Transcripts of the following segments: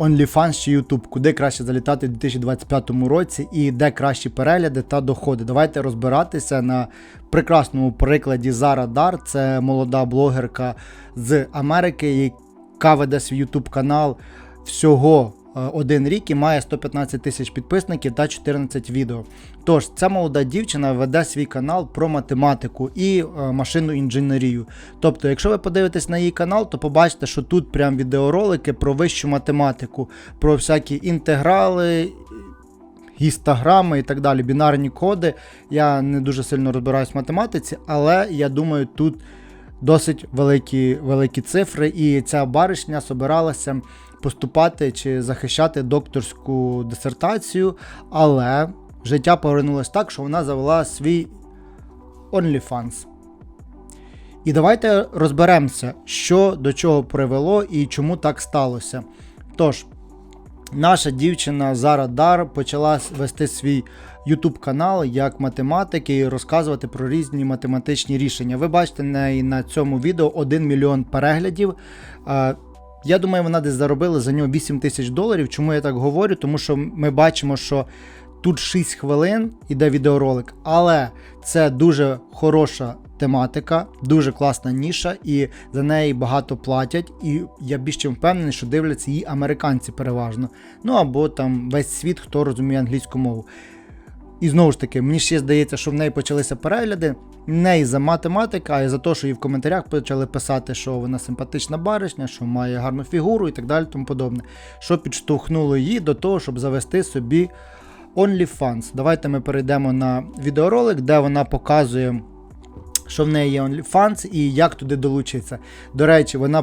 OnlyFans чи YouTube, куди краще залітати у 2025 році і де кращі перегляди та доходи. Давайте розбиратися на прекрасному прикладі Зара Дар. Це молода блогерка з Америки, яка веде свій YouTube канал всього один рік і має 115 тисяч підписників та 14 відео. Тож, ця молода дівчина веде свій канал про математику і е, машинну інженерію. Тобто, якщо ви подивитесь на її канал, то побачите, що тут прям відеоролики про вищу математику, про всякі інтеграли. Гістограми і так далі, бінарні коди. Я не дуже сильно розбираюсь в математиці, але я думаю, тут досить великі великі цифри, і ця баришня собиралася поступати чи захищати докторську дисертацію, але життя повернулось так, що вона завела свій OnlyFans. І давайте розберемося, що до чого привело і чому так сталося. Тож, наша дівчина Зара Дар почала вести свій YouTube канал як математики і розказувати про різні математичні рішення. Ви бачите на цьому відео 1 мільйон переглядів. Я думаю, вона десь заробила за нього 8 тисяч доларів. Чому я так говорю? Тому що ми бачимо, що тут 6 хвилин іде відеоролик, але це дуже хороша тематика, дуже класна ніша, і за неї багато платять. І я більш чим впевнений, що дивляться її американці переважно. Ну або там весь світ, хто розуміє англійську мову. І знову ж таки, мені ще здається, що в неї почалися перегляди не із-за математика, а із за те, що їй в коментарях почали писати, що вона симпатична баришня, що має гарну фігуру і так далі, тому подобне. Що підштовхнуло її до того, щоб завести собі OnlyFans. Давайте ми перейдемо на відеоролик, де вона показує, що в неї є OnlyFans і як туди долучитися. До речі, вона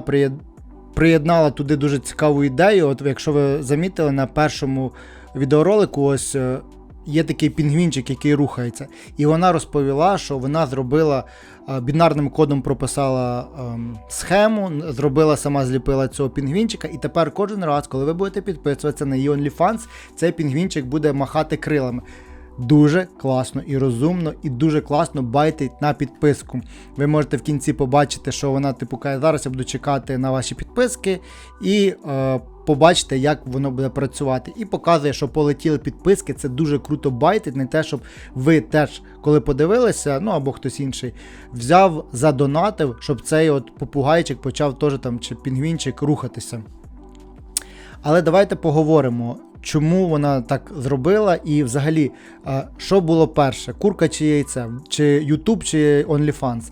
приєднала туди дуже цікаву ідею. От якщо ви замітили на першому відеоролику, ось е, є такий пінгвінчик, який рухається. І вона розповіла, що вона зробила е, бінарним кодом прописала ем, схему, зробила сама зліпила цього пінгвінчика, і тепер кожен раз, коли ви будете підписуватися на її OnlyFans, цей пінгвінчик буде махати крилами. Дуже класно і розумно, і дуже класно байтить на підписку. Ви можете в кінці побачити, що вона типу каже, зараз я буду чекати на ваші підписки і е, побачите, як воно буде працювати. І показує, що полетіли підписки. Це дуже круто байтить, не те, щоб ви теж, коли подивилися, ну або хтось інший, взяв, задонатив, щоб цей от попугайчик почав теж там чи пінгвінчик рухатися. Але давайте поговоримо, чому вона так зробила, і взагалі, що було перше: курка чи яйце, чи YouTube, чи OnlyFans.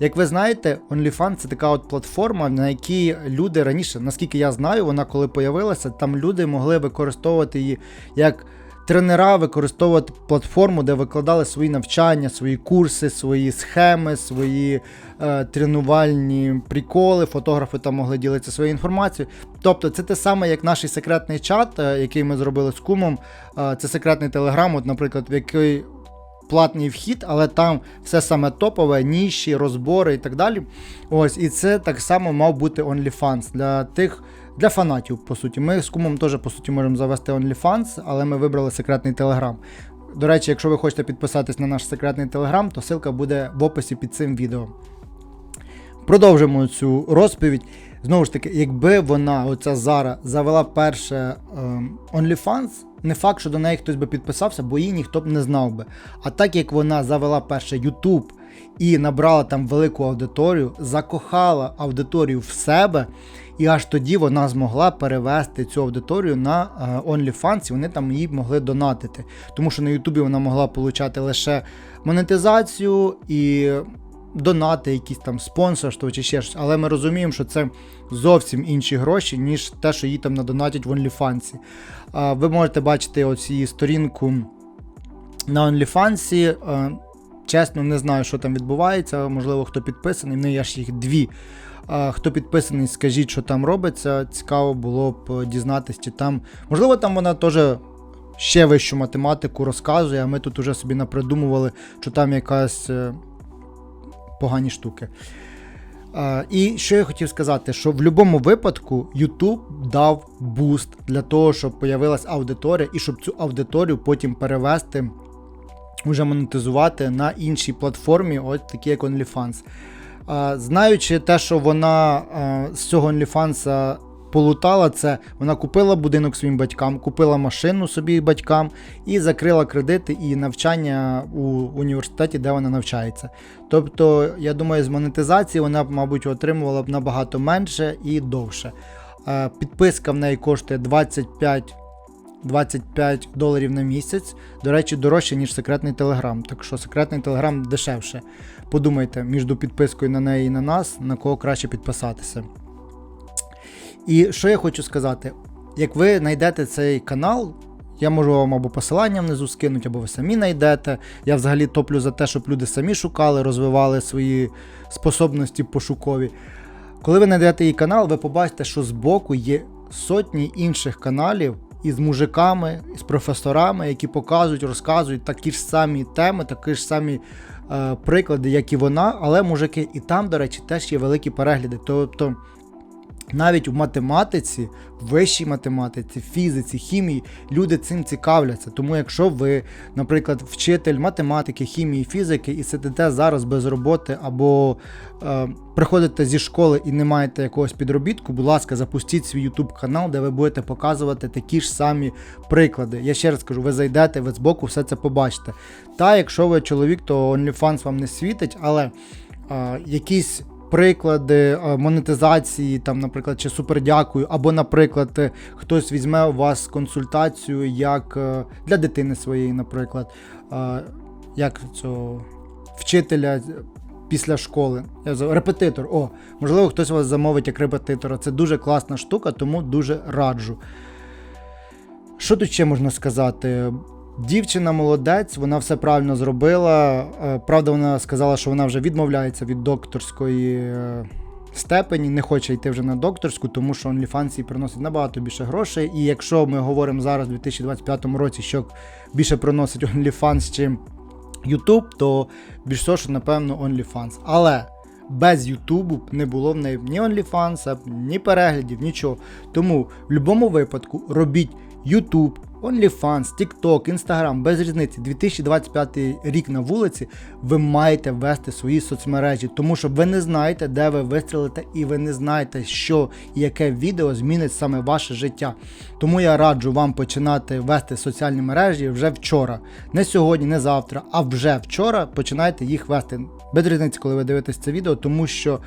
Як ви знаєте, OnlyFans це така от платформа, на якій люди раніше, наскільки я знаю, вона коли появилася, там люди могли використовувати її як тренера, використовувати платформу, де викладали свої навчання, свої курси, свої схеми, свої е, тренувальні приколи, фотографи там могли ділитися своєю інформацією. Тобто це те саме, як наш секретний чат, е, який ми зробили з кумом. Е, це секретний телеграм, от, наприклад, в який платний вхід, але там все саме топове, ніші, розбори і так далі. Ось, І це так само мав бути OnlyFans для тих. Для фанатів, по суті. Ми з кумом теж, по суті, можемо завести OnlyFans, але ми вибрали секретний телеграм. До речі, якщо ви хочете підписатись на наш секретний телеграм, то ссылка буде в описі під цим відео. Продовжимо цю розповідь. Знову ж таки, якби вона, оця Зара, завела перше ем, OnlyFans, не факт, що до неї хтось би підписався, бо її ніхто б не знав би. А так як вона завела перше YouTube і набрала там велику аудиторію, закохала аудиторію в себе, і аж тоді вона змогла перевести цю аудиторію на е, OnlyFans, і вони там її могли донатити. Тому що на Ютубі вона могла отримати лише монетизацію і донати, якісь там спонсорство чи ще щось. Але ми розуміємо, що це зовсім інші гроші, ніж те, що їй там надонатять в OnlyFans. Ви можете бачити оці сторінку на OnlyFans. Чесно, не знаю, що там відбувається. Можливо, хто підписаний, в неї аж їх дві. Хто підписаний, скажіть, що там робиться. Цікаво було б дізнатися, чи там. Можливо, там вона теж ще вищу математику розказує, а ми тут уже собі напридумували, що там якась е, погані штуки. І що я хотів сказати, що в будь-якому випадку YouTube дав буст для того, щоб появилась аудиторія, і щоб цю аудиторію потім перевести, уже монетизувати на іншій платформі, ось такі як OnlyFans. Знаючи те, що вона з цього OnlyFans полутала це. Вона купила будинок своїм батькам, купила машину собі батькам і закрила кредити і навчання у університеті, де вона навчається. Тобто, я думаю, з монетизації вона б, мабуть, отримувала б набагато менше і довше. Е, Підписка в неї коштує 25 25 доларів на місяць. До речі, дорожче, ніж секретний телеграм. Так що секретний телеграм дешевше. Подумайте, між підпискою на неї і на нас, на кого краще підписатися. І що я хочу сказати: як ви знайдете цей канал, я можу вам або посилання внизу скинути, або ви самі знайдете. Я взагалі топлю за те, щоб люди самі шукали, розвивали свої способності пошукові. Коли ви знайдете її канал, ви побачите, що збоку є сотні інших каналів із мужиками, з професорами, які показують, розказують такі ж самі теми, такі ж самі е, приклади, як і вона, але мужики, і там, до речі, теж є великі перегляди. Тобто навіть в математиці, вищій математиці, фізиці, хімії люди цим цікавляться. Тому, якщо ви, наприклад, вчитель математики, хімії, фізики і сидите зараз без роботи, або е, приходите зі школи і не маєте якогось підробітку, будь ласка, запустіть свій YouTube канал, де ви будете показувати такі ж самі приклади. Я ще раз кажу, ви зайдете, ви збоку все це побачите. Та якщо ви чоловік, то OnlyFans вам не світить, але е, якісь приклади е, монетизації, там, наприклад, чи супердякую, або, наприклад, е, хтось візьме у вас консультацію як е, для дитини своєї, наприклад, як цього вчителя після школи. Я Репетитор. О, можливо, хтось вас замовить як репетитора. Це дуже класна штука, тому дуже раджу. Що тут ще можна сказати? Дівчина молодець, вона все правильно зробила. Е, Правда, вона сказала, що вона вже відмовляється від докторської е, степені, не хоче йти вже на докторську, тому що OnlyFans їй приносить набагато більше грошей. І якщо ми говоримо зараз, у 2025 році, що більше приносить OnlyFans, чим YouTube, то більш того, що, напевно, OnlyFans. Але без Ютубу не було в неї ні OnlyFans, ні переглядів, нічого. Тому в будь-якому випадку робіть YouTube, OnlyFans, TikTok, Instagram, без різниці. 2025 рік на вулиці ви маєте ввести свої соцмережі, тому що ви не знаєте, де ви вистрілите, і ви не знаєте, що яке відео змінить саме ваше життя. Тому я раджу вам починати вести соціальні мережі вже вчора. Не сьогодні, не завтра, а вже вчора починайте їх вести. Без різниці, коли ви дивитесь це відео, тому що.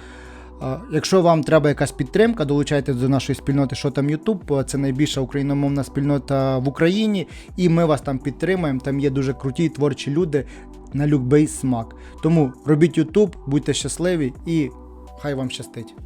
Якщо вам треба якась підтримка, долучайтесь до нашої спільноти, що там YouTube, це найбільша україномовна спільнота в Україні, і ми вас там підтримаємо. Там є дуже круті творчі люди на любий смак. Тому робіть YouTube, будьте щасливі і хай вам щастить.